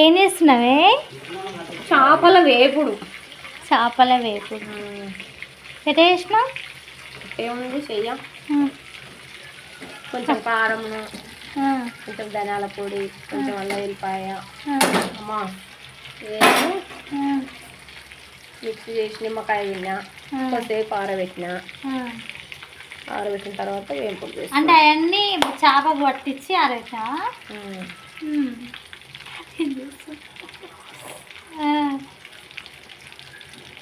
ఏం చేస్తున్నావే? చేపల వేపుడు. చేపల వేపుడు. ఎట్లా చేసినావు? ఏముంది చెయ్య. కొంచెం కారం కొంచెం ధనియాల పొడి కొంచెం అల్లం వెల్లిపాయ అమ్మా వేసి మిక్స్ చేసి నిమ్మకాయ తిన్నా. కొద్దిసేపు ఆరబెట్టిన. ఆరబెట్టిన తర్వాత వేపుడు చేసి అంటే అవన్నీ చేప పట్టించి అరవచ్చా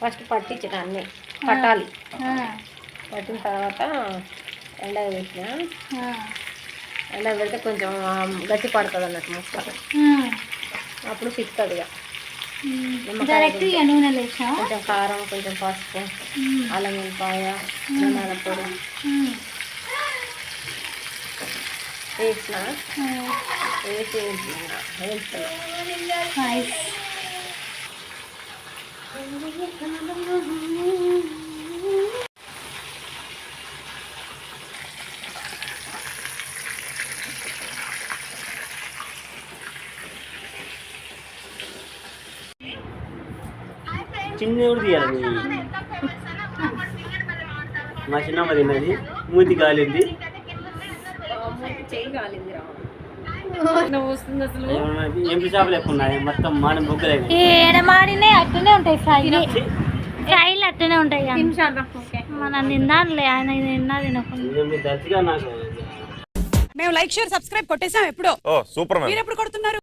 ఫస్ట్ పట్టించిన అన్ని. పట్టాలి. పట్టిన తర్వాత ఎండ పెట్టిన. ఎండ పెడితే కొంచెం గట్టి పడుతుంది అన్నట్టు ముక్క అప్పుడు చిక్కుతుంది ఇక. డైరెక్ట్ ఇక నూనె లేచా కొంచెం కారం కొంచెం పసుపు అల్లం వెల్లిపాయ ధనియాల పొడి. వేసిన? వేసి వేస్తున్నా చిన్న కూడా తీయాలి? మా చిన్నమ్మ తిన్నది మూతి కాలింది ఎంపీ చేపలు ఎక్కువ ఉన్నాయి మొత్తం మాన బొగ్గలే. ఏడమాడినే అట్లనే ఉంటాయి ఫ్రై. ఫ్రైలు అట్లనే ఉంటాయి మనం తిన్నానులే ఆయన తిన్నా తినకుండా. మేము లైక్ షేర్ సబ్స్క్రైబ్ కొట్టేసాం ఎప్పుడో. ఓ సూపర్ మ్యాన్ మీరు ఎప్పుడు కొడుతున్నారు?